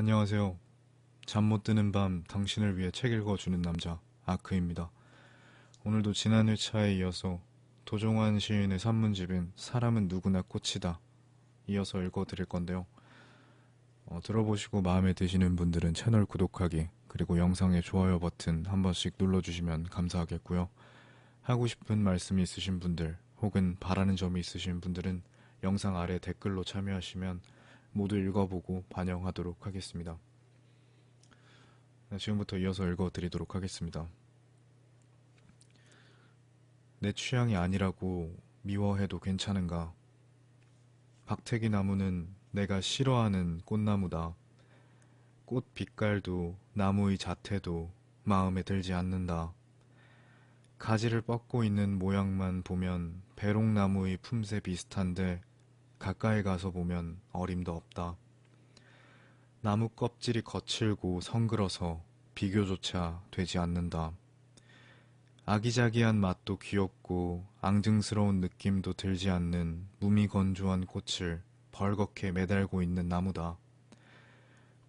안녕하세요. 잠 못 드는 밤 당신을 위해 책 읽어주는 남자 아크입니다. 오늘도 지난 회차에 이어서 도종환 시인의 산문집인 사람은 누구나 꽃이다 이어서 읽어드릴 건데요. 어, 들어보시고 마음에 드시는 분들은 채널 구독하기 그리고 영상의 좋아요 버튼 한 번씩 눌러주시면 감사하겠고요. 하고 싶은 말씀이 있으신 분들 혹은 바라는 점이 있으신 분들은 영상 아래 댓글로 참여하시면 모두 읽어보고 반영하도록 하겠습니다. 네, 지금부터 이어서 읽어드리도록 하겠습니다. 내 취향이 아니라고 미워해도 괜찮은가? 박태기 나무는 내가 싫어하는 꽃나무다. 꽃 빛깔도 나무의 자태도 마음에 들지 않는다. 가지를 뻗고 있는 모양만 보면 배롱나무의 품새 비슷한데 가까이 가서 보면 어림도 없다. 나무 껍질이 거칠고 성그러서 비교조차 되지 않는다. 아기자기한 맛도 귀엽고 앙증스러운 느낌도 들지 않는 무미건조한 꽃을 벌겋게 매달고 있는 나무다.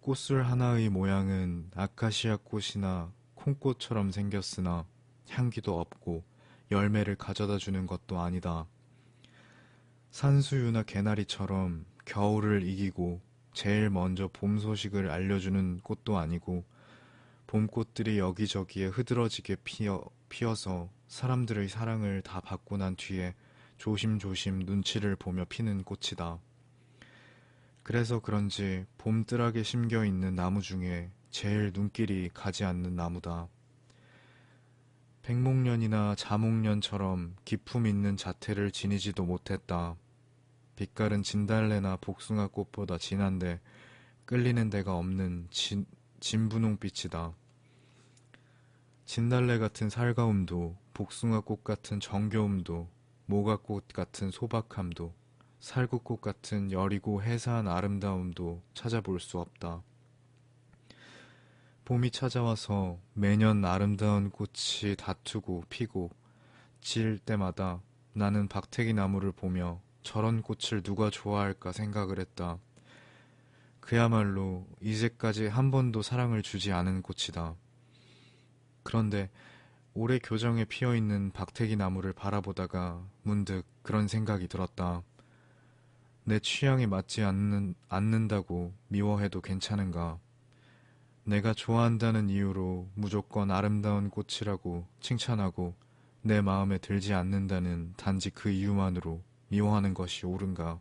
꽃술 하나의 모양은 아카시아 꽃이나 콩꽃처럼 생겼으나 향기도 없고 열매를 가져다 주는 것도 아니다. 산수유나 개나리처럼 겨울을 이기고 제일 먼저 봄 소식을 알려주는 꽃도 아니고 봄꽃들이 여기저기에 흐드러지게 피어, 피어서 사람들의 사랑을 다 받고 난 뒤에 조심조심 눈치를 보며 피는 꽃이다. 그래서 그런지 봄뜰하게 심겨 있는 나무 중에 제일 눈길이 가지 않는 나무다. 백목련이나 자목련처럼 기품 있는 자태를 지니지도 못했다. 빛깔은 진달래나 복숭아 꽃보다 진한데 끌리는 데가 없는 진, 진분홍빛이다. 진달래 같은 살가움도 복숭아 꽃 같은 정겨움도 모가꽃 같은 소박함도 살구꽃 같은 여리고 해사한 아름다움도 찾아볼 수 없다. 봄이 찾아와서 매년 아름다운 꽃이 다투고 피고 질 때마다 나는 박태기 나무를 보며 저런 꽃을 누가 좋아할까 생각을 했다. 그야말로 이제까지 한 번도 사랑을 주지 않은 꽃이다. 그런데 올해 교정에 피어 있는 박태기 나무를 바라보다가 문득 그런 생각이 들었다. 내 취향에 맞지 않는, 않는다고 미워해도 괜찮은가? 내가 좋아한다는 이유로 무조건 아름다운 꽃이라고 칭찬하고 내 마음에 들지 않는다는 단지 그 이유만으로 미워하는 것이 옳은가?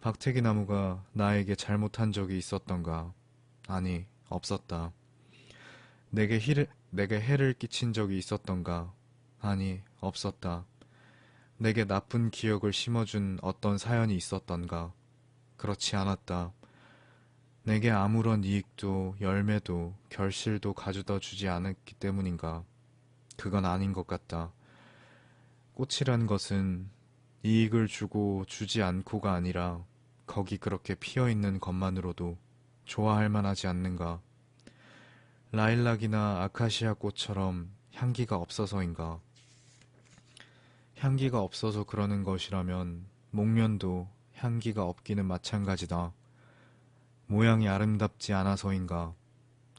박태기 나무가 나에게 잘못한 적이 있었던가? 아니, 없었다. 내게, 힐, 내게 해를 끼친 적이 있었던가? 아니, 없었다. 내게 나쁜 기억을 심어준 어떤 사연이 있었던가? 그렇지 않았다. 내게 아무런 이익도 열매도 결실도 가져다 주지 않았기 때문인가? 그건 아닌 것 같다. 꽃이란 것은 이익을 주고 주지 않고가 아니라 거기 그렇게 피어 있는 것만으로도 좋아할 만하지 않는가? 라일락이나 아카시아 꽃처럼 향기가 없어서인가? 향기가 없어서 그러는 것이라면 목련도 향기가 없기는 마찬가지다. 모양이 아름답지 않아서인가?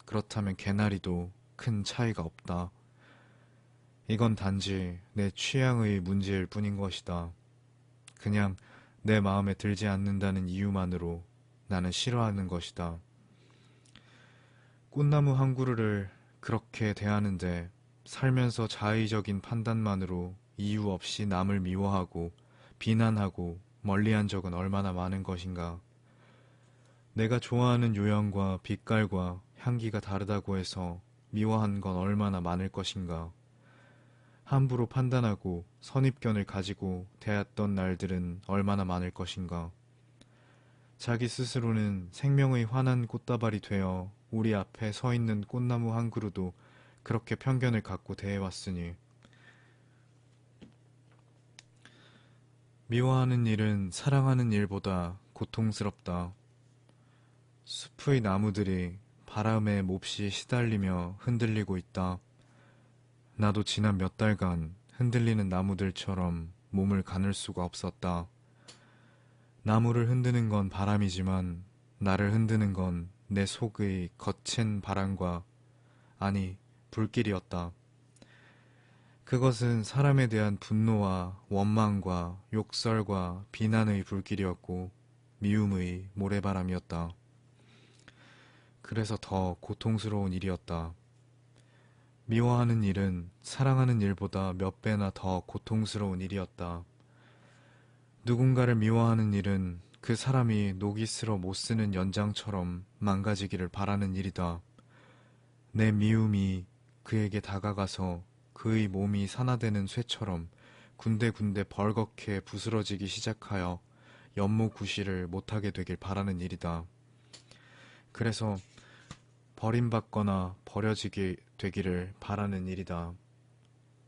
그렇다면 개나리도 큰 차이가 없다. 이건 단지 내 취향의 문제일 뿐인 것이다. 그냥 내 마음에 들지 않는다는 이유만으로 나는 싫어하는 것이다. 꽃나무 한 그루를 그렇게 대하는데 살면서 자의적인 판단만으로 이유 없이 남을 미워하고 비난하고 멀리한 적은 얼마나 많은 것인가. 내가 좋아하는 요양과 빛깔과 향기가 다르다고 해서 미워한 건 얼마나 많을 것인가. 함부로 판단하고 선입견을 가지고 대했던 날들은 얼마나 많을 것인가. 자기 스스로는 생명의 환한 꽃다발이 되어 우리 앞에 서 있는 꽃나무 한 그루도 그렇게 편견을 갖고 대해왔으니 미워하는 일은 사랑하는 일보다 고통스럽다. 숲의 나무들이 바람에 몹시 시달리며 흔들리고 있다. 나도 지난 몇 달간 흔들리는 나무들처럼 몸을 가눌 수가 없었다. 나무를 흔드는 건 바람이지만 나를 흔드는 건 내 속의 거친 바람과 아니 불길이었다. 그것은 사람에 대한 분노와 원망과 욕설과 비난의 불길이었고 미움의 모래바람이었다. 그래서 더 고통스러운 일이었다. 미워하는 일은 사랑하는 일보다 몇 배나 더 고통스러운 일이었다. 누군가를 미워하는 일은 그 사람이 녹이 슬어 못 쓰는 연장처럼 망가지기를 바라는 일이다. 내 미움이 그에게 다가가서 그의 몸이 산화되는 쇠처럼 군데군데 벌겋게 부스러지기 시작하여 연모구시를 못하게 되길 바라는 일이다. 그래서 버림받거나 버려지게 되기를 바라는 일이다.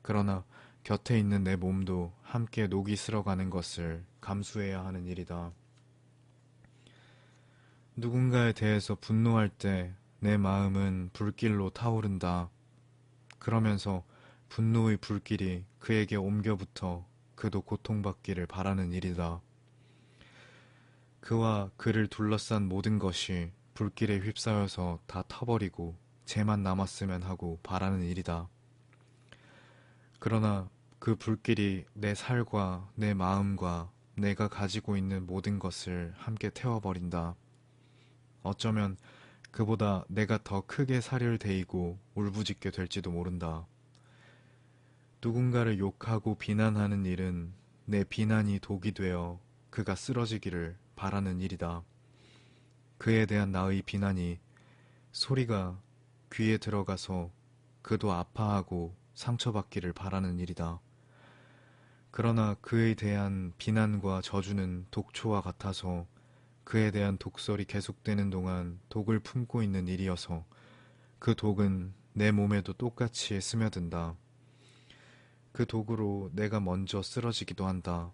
그러나 곁에 있는 내 몸도 함께 녹이 슬어가는 것을 감수해야 하는 일이다. 누군가에 대해서 분노할 때 내 마음은 불길로 타오른다. 그러면서 분노의 불길이 그에게 옮겨붙어 그도 고통받기를 바라는 일이다. 그와 그를 둘러싼 모든 것이 불길에 휩싸여서 다 터버리고 쟤만 남았으면 하고 바라는 일이다. 그러나 그 불길이 내 살과 내 마음과 내가 가지고 있는 모든 것을 함께 태워버린다. 어쩌면 그보다 내가 더 크게 살을 데이고 울부짖게 될지도 모른다. 누군가를 욕하고 비난하는 일은 내 비난이 독이 되어 그가 쓰러지기를 바라는 일이다. 그에 대한 나의 비난이 소리가 귀에 들어가서 그도 아파하고 상처받기를 바라는 일이다. 그러나 그에 대한 비난과 저주는 독초와 같아서 그에 대한 독설이 계속되는 동안 독을 품고 있는 일이어서 그 독은 내 몸에도 똑같이 스며든다. 그 독으로 내가 먼저 쓰러지기도 한다.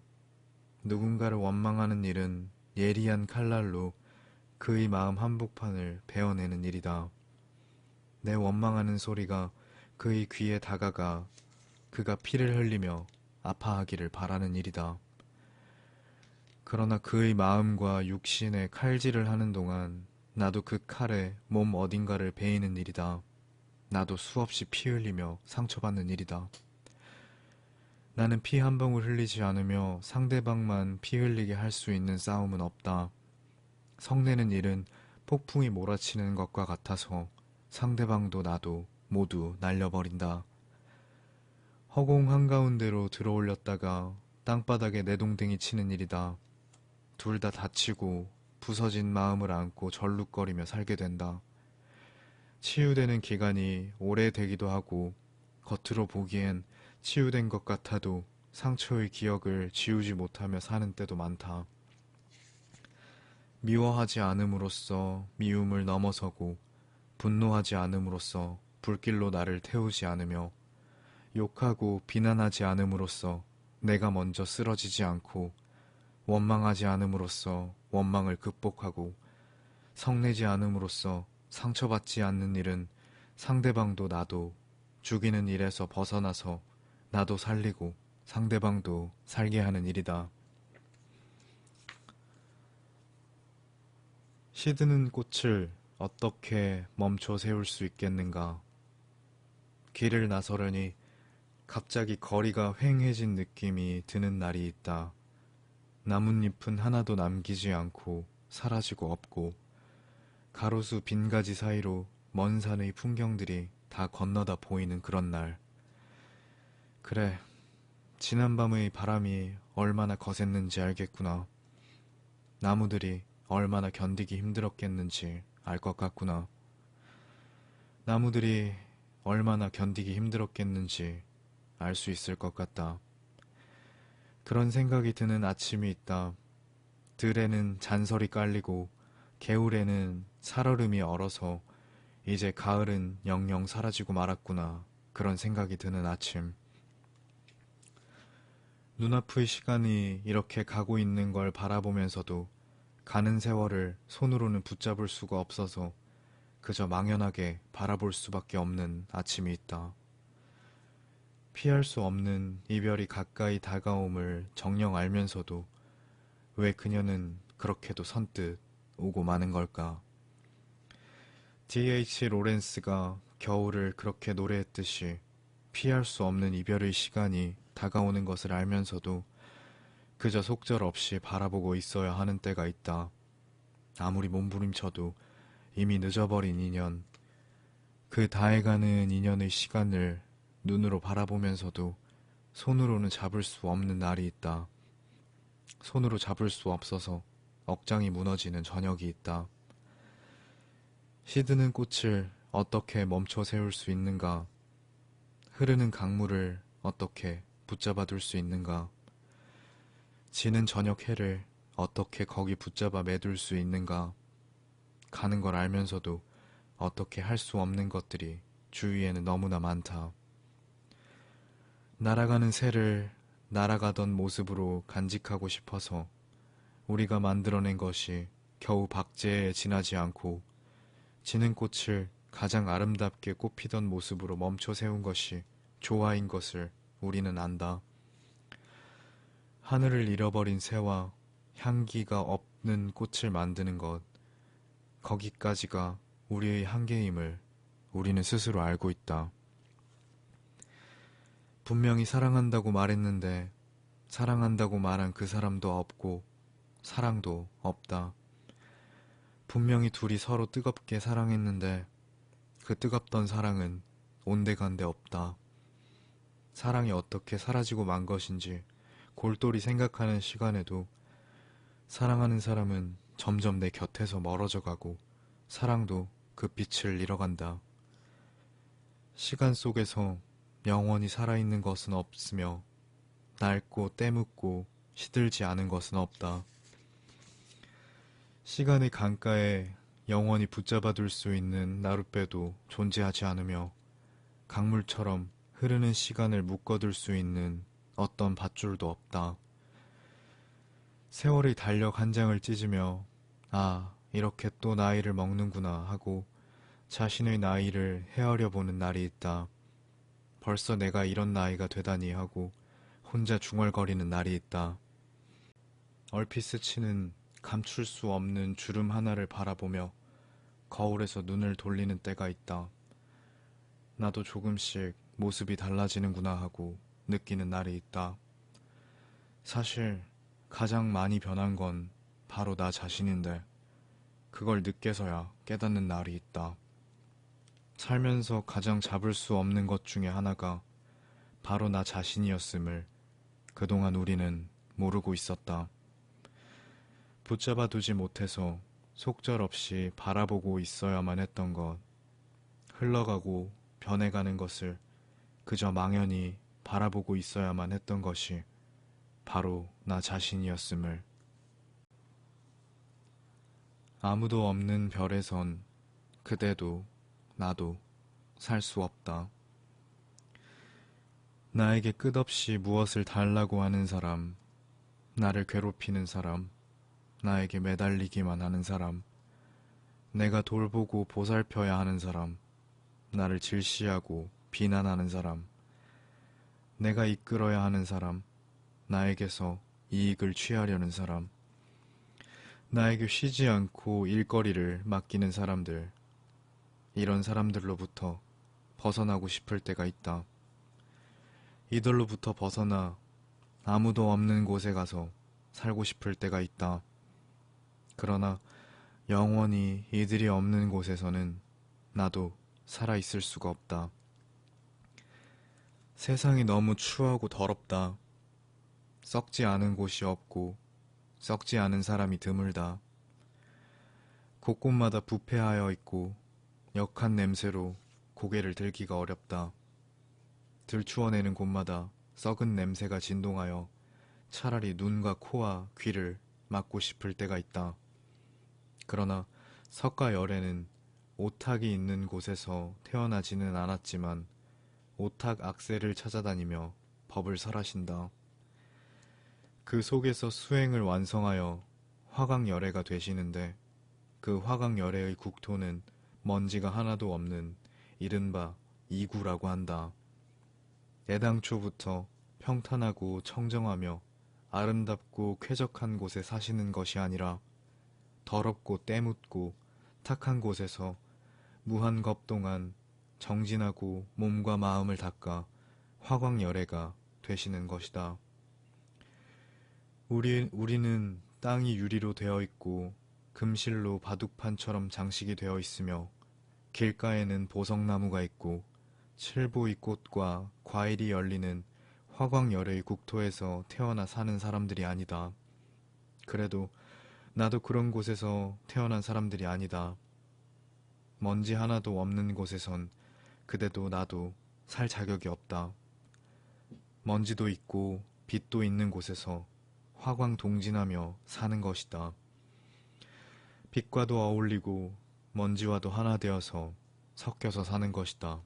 누군가를 원망하는 일은 예리한 칼날로 그의 마음 한복판을 베어내는 일이다. 내 원망하는 소리가 그의 귀에 다가가 그가 피를 흘리며 아파하기를 바라는 일이다. 그러나 그의 마음과 육신에 칼질을 하는 동안 나도 그 칼에 몸 어딘가를 베이는 일이다. 나도 수없이 피 흘리며 상처받는 일이다. 나는 피 한 방울 흘리지 않으며 상대방만 피 흘리게 할 수 있는 싸움은 없다. 성내는 일은 폭풍이 몰아치는 것과 같아서 상대방도 나도 모두 날려버린다. 허공 한가운데로 들어올렸다가 땅바닥에 내동댕이 치는 일이다. 둘 다 다치고 부서진 마음을 안고 절룩거리며 살게 된다. 치유되는 기간이 오래되기도 하고 겉으로 보기엔 치유된 것 같아도 상처의 기억을 지우지 못하며 사는 때도 많다. 미워하지 않음으로써 미움을 넘어서고 분노하지 않음으로써 불길로 나를 태우지 않으며 욕하고 비난하지 않음으로써 내가 먼저 쓰러지지 않고 원망하지 않음으로써 원망을 극복하고 성내지 않음으로써 상처받지 않는 일은 상대방도 나도 죽이는 일에서 벗어나서 나도 살리고 상대방도 살게 하는 일이다. 시드는 꽃을 어떻게 멈춰 세울 수 있겠는가? 길을 나서려니 갑자기 거리가 휑해진 느낌이 드는 날이 있다. 나뭇잎은 하나도 남기지 않고 사라지고 없고 가로수 빈가지 사이로 먼 산의 풍경들이 다 건너다 보이는 그런 날. 그래, 지난밤의 바람이 얼마나 거셌는지 알겠구나. 나무들이 얼마나 견디기 힘들었겠는지 알 것 같구나. 나무들이 얼마나 견디기 힘들었겠는지 알 수 있을 것 같다. 그런 생각이 드는 아침이 있다. 들에는 잔설이 깔리고 개울에는 살얼음이 얼어서 이제 가을은 영영 사라지고 말았구나. 그런 생각이 드는 아침. 눈앞의 시간이 이렇게 가고 있는 걸 바라보면서도 가는 세월을 손으로는 붙잡을 수가 없어서 그저 망연하게 바라볼 수밖에 없는 아침이 있다. 피할 수 없는 이별이 가까이 다가옴을 정녕 알면서도 왜 그녀는 그렇게도 선뜻 오고 마는 걸까? D.H. 로렌스가 겨울을 그렇게 노래했듯이 피할 수 없는 이별의 시간이 다가오는 것을 알면서도 그저 속절 없이 바라보고 있어야 하는 때가 있다. 아무리 몸부림쳐도 이미 늦어버린 인연, 그 다해가는 인연의 시간을 눈으로 바라보면서도 손으로는 잡을 수 없는 날이 있다. 손으로 잡을 수 없어서 억장이 무너지는 저녁이 있다. 시드는 꽃을 어떻게 멈춰 세울 수 있는가? 흐르는 강물을 어떻게 붙잡아 둘 수 있는가? 지는 저녁 해를 어떻게 거기 붙잡아 매둘 수 있는가? 가는 걸 알면서도 어떻게 할 수 없는 것들이 주위에는 너무나 많다. 날아가는 새를 날아가던 모습으로 간직하고 싶어서 우리가 만들어낸 것이 겨우 박제에 지나지 않고 지는 꽃을 가장 아름답게 꽃피던 모습으로 멈춰 세운 것이 조화인 것을 우리는 안다. 하늘을 잃어버린 새와 향기가 없는 꽃을 만드는 것, 거기까지가 우리의 한계임을 우리는 스스로 알고 있다. 분명히 사랑한다고 말했는데 사랑한다고 말한 그 사람도 없고 사랑도 없다. 분명히 둘이 서로 뜨겁게 사랑했는데 그 뜨겁던 사랑은 온데간데 없다. 사랑이 어떻게 사라지고 만 것인지 골똘히 생각하는 시간에도 사랑하는 사람은 점점 내 곁에서 멀어져 가고 사랑도 그 빛을 잃어간다. 시간 속에서 영원히 살아있는 것은 없으며 낡고 때묻고 시들지 않은 것은 없다. 시간의 강가에 영원히 붙잡아둘 수 있는 나룻배도 존재하지 않으며 강물처럼 흐르는 시간을 묶어둘 수 있는 어떤 밧줄도 없다. 세월의 달력 한 장을 찢으며 아 이렇게 또 나이를 먹는구나 하고 자신의 나이를 헤아려 보는 날이 있다. 벌써 내가 이런 나이가 되다니 하고 혼자 중얼거리는 날이 있다. 얼핏 스치는 감출 수 없는 주름 하나를 바라보며 거울에서 눈을 돌리는 때가 있다. 나도 조금씩 모습이 달라지는구나 하고 느끼는 날이 있다. 사실 가장 많이 변한 건 바로 나 자신인데 그걸 늦게서야 깨닫는 날이 있다. 살면서 가장 잡을 수 없는 것 중에 하나가 바로 나 자신이었음을 그동안 우리는 모르고 있었다. 붙잡아 두지 못해서 속절없이 바라보고 있어야만 했던 것, 흘러가고 변해가는 것을 그저 망연히 바라보고 있어야만 했던 것이 바로 나 자신이었음을. 아무도 없는 별에선 그대도 나도 살 수 없다. 나에게 끝없이 무엇을 달라고 하는 사람, 나를 괴롭히는 사람, 나에게 매달리기만 하는 사람, 내가 돌보고 보살펴야 하는 사람, 나를 질시하고 비난하는 사람, 내가 이끌어야 하는 사람, 나에게서 이익을 취하려는 사람, 나에게 쉬지 않고 일거리를 맡기는 사람들, 이런 사람들로부터 벗어나고 싶을 때가 있다. 이들로부터 벗어나 아무도 없는 곳에 가서 살고 싶을 때가 있다. 그러나 영원히 이들이 없는 곳에서는 나도 살아있을 수가 없다. 세상이 너무 추하고 더럽다. 썩지 않은 곳이 없고 썩지 않은 사람이 드물다. 곳곳마다 부패하여 있고 역한 냄새로 고개를 들기가 어렵다. 들추어내는 곳마다 썩은 냄새가 진동하여 차라리 눈과 코와 귀를 막고 싶을 때가 있다. 그러나 석가 열에는 오탁이 있는 곳에서 태어나지는 않았지만 오탁 악세를 찾아다니며 법을 설하신다. 그 속에서 수행을 완성하여 화강열애가 되시는데 그 화강열애의 국토는 먼지가 하나도 없는 이른바 이구라고 한다. 애당초부터 평탄하고 청정하며 아름답고 쾌적한 곳에 사시는 것이 아니라 더럽고 때묻고 탁한 곳에서 무한 겁 동안 정진하고 몸과 마음을 닦아 화광열애가 되시는 것이다. 우리, 우리는 땅이 유리로 되어 있고 금실로 바둑판처럼 장식이 되어 있으며 길가에는 보석나무가 있고 칠보이 꽃과 과일이 열리는 화광열의 국토에서 태어나 사는 사람들이 아니다. 그래도 나도 그런 곳에서 태어난 사람들이 아니다. 먼지 하나도 없는 곳에선 그대도 나도 살 자격이 없다. 먼지도 있고 빛도 있는 곳에서 화광 동진하며 사는 것이다. 빛과도 어울리고 먼지와도 하나 되어서 섞여서 사는 것이다.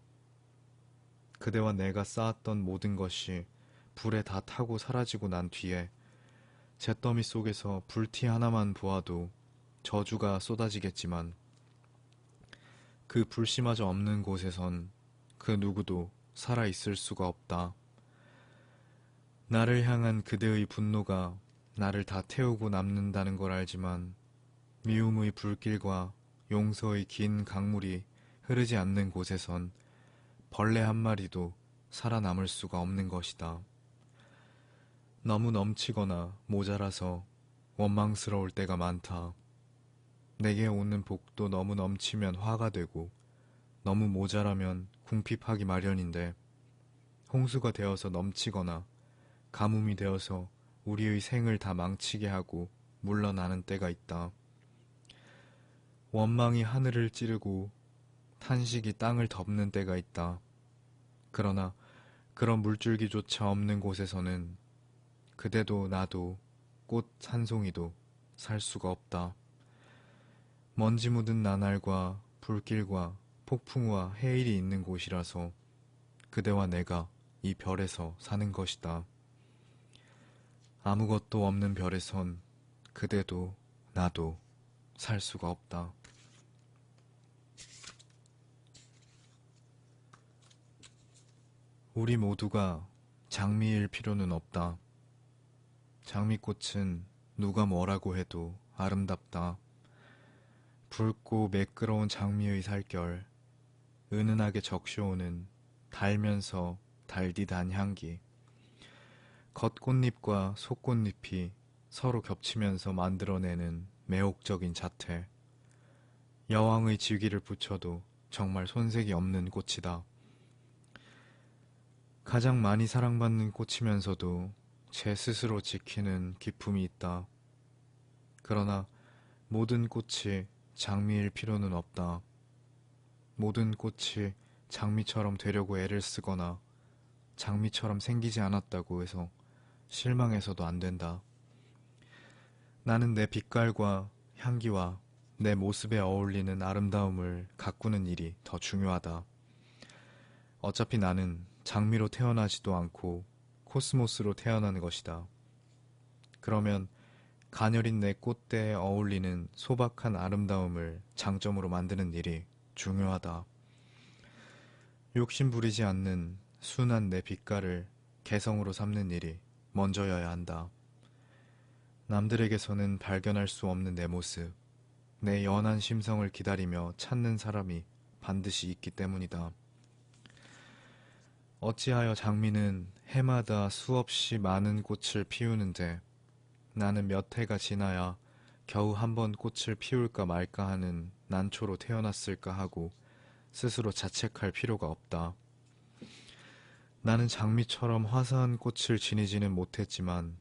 그대와 내가 쌓았던 모든 것이 불에 다 타고 사라지고 난 뒤에 잿더미 속에서 불티 하나만 보아도 저주가 쏟아지겠지만 그 불씨마저 없는 곳에선 그 누구도 살아 있을 수가 없다. 나를 향한 그대의 분노가 나를 다 태우고 남는다는 걸 알지만 미움의 불길과 용서의 긴 강물이 흐르지 않는 곳에선 벌레 한 마리도 살아남을 수가 없는 것이다. 너무 넘치거나 모자라서 원망스러울 때가 많다. 내게 오는 복도 너무 넘치면 화가 되고 너무 모자라면 궁핍하기 마련인데 홍수가 되어서 넘치거나 가뭄이 되어서 우리의 생을 다 망치게 하고 물러나는 때가 있다. 원망이 하늘을 찌르고 탄식이 땅을 덮는 때가 있다. 그러나 그런 물줄기조차 없는 곳에서는 그대도 나도 꽃 한 송이도 살 수가 없다. 먼지 묻은 나날과 불길과 폭풍과 해일이 있는 곳이라서 그대와 내가 이 별에서 사는 것이다. 아무것도 없는 별에선 그대도 나도 살 수가 없다. 우리 모두가 장미일 필요는 없다. 장미꽃은 누가 뭐라고 해도 아름답다. 붉고 매끄러운 장미의 살결, 은은하게 적셔오는 달면서 달디단 향기, 겉꽃잎과 속꽃잎이 서로 겹치면서 만들어내는 매혹적인 자태, 여왕의 지위를 붙여도 정말 손색이 없는 꽃이다. 가장 많이 사랑받는 꽃이면서도 제 스스로 지키는 기품이 있다. 그러나 모든 꽃이 장미일 필요는 없다. 모든 꽃이 장미처럼 되려고 애를 쓰거나 장미처럼 생기지 않았다고 해서 실망해서도 안 된다. 나는 내 빛깔과 향기와 내 모습에 어울리는 아름다움을 가꾸는 일이 더 중요하다. 어차피 나는 장미로 태어나지도 않고 코스모스로 태어나는 것이다. 그러면 가녀린 내 꽃대에 어울리는 소박한 아름다움을 장점으로 만드는 일이 중요하다. 욕심 부리지 않는 순한 내 빛깔을 개성으로 삼는 일이 먼저여야 한다. 남들에게서는 발견할 수 없는 내 모습, 내 연한 심성을 기다리며 찾는 사람이 반드시 있기 때문이다. 어찌하여 장미는 해마다 수없이 많은 꽃을 피우는데 나는 몇 해가 지나야 겨우 한 번 꽃을 피울까 말까 하는 난초로 태어났을까 하고 스스로 자책할 필요가 없다. 나는 장미처럼 화사한 꽃을 지니지는 못했지만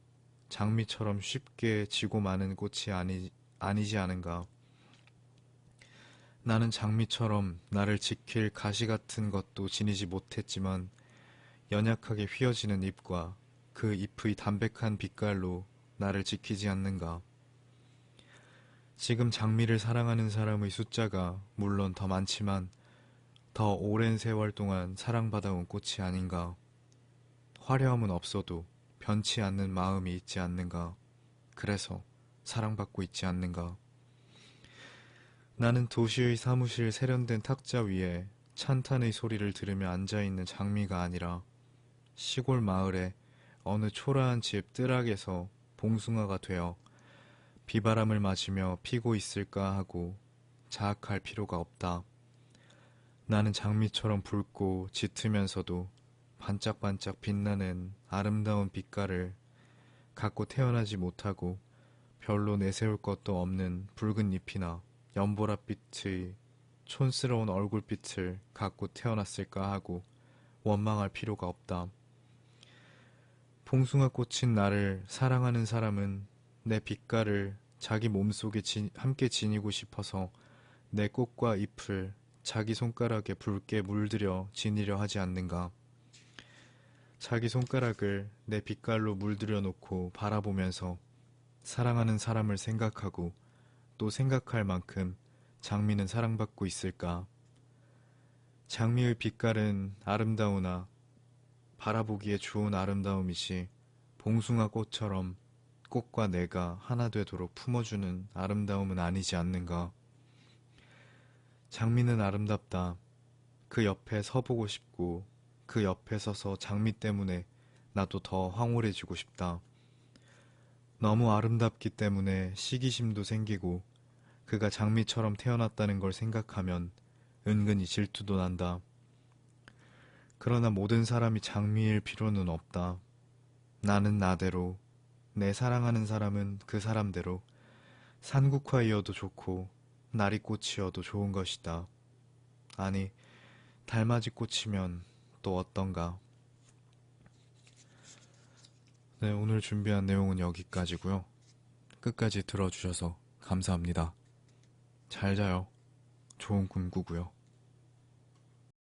장미처럼 쉽게 지고 마는 꽃이 아니, 아니지 않은가. 나는 장미처럼 나를 지킬 가시 같은 것도 지니지 못했지만 연약하게 휘어지는 잎과 그 잎의 담백한 빛깔로 나를 지키지 않는가. 지금 장미를 사랑하는 사람의 숫자가 물론 더 많지만 더 오랜 세월 동안 사랑받아온 꽃이 아닌가. 화려함은 없어도 변치 않는 마음이 있지 않는가. 그래서 사랑받고 있지 않는가. 나는 도시의 사무실 세련된 탁자 위에 찬탄의 소리를 들으며 앉아있는 장미가 아니라 시골 마을에 어느 초라한 집 뜰락에서 봉숭아가 되어 비바람을 맞으며 피고 있을까 하고 자학할 필요가 없다. 나는 장미처럼 붉고 짙으면서도 반짝반짝 빛나는 아름다운 빛깔을 갖고 태어나지 못하고 별로 내세울 것도 없는 붉은 잎이나 연보랏빛의 촌스러운 얼굴빛을 갖고 태어났을까 하고 원망할 필요가 없다. 봉숭아 꽃인 나를 사랑하는 사람은 내 빛깔을 자기 몸속에 지- 함께 지니고 싶어서 내 꽃과 잎을 자기 손가락에 붉게 물들여 지니려 하지 않는가. 자기 손가락을 내 빛깔로 물들여 놓고 바라보면서 사랑하는 사람을 생각하고 또 생각할 만큼 장미는 사랑받고 있을까? 장미의 빛깔은 아름다우나 바라보기에 좋은 아름다움이지 봉숭아 꽃처럼 꽃과 내가 하나 되도록 품어주는 아름다움은 아니지 않는가? 장미는 아름답다. 그 옆에 서보고 싶고 그 옆에 서서 장미 때문에 나도 더 황홀해지고 싶다. 너무 아름답기 때문에 시기심도 생기고 그가 장미처럼 태어났다는 걸 생각하면 은근히 질투도 난다. 그러나 모든 사람이 장미일 필요는 없다. 나는 나대로, 내 사랑하는 사람은 그 사람대로 산국화이어도 좋고 나리꽃이어도 좋은 것이다. 아니, 달맞이 꽃이면 또 어떤가? 네, 오늘 준비한 내용은 여기까지고요. 끝까지 들어주셔서 감사합니다. 잘 자요. 좋은 꿈 꾸고요.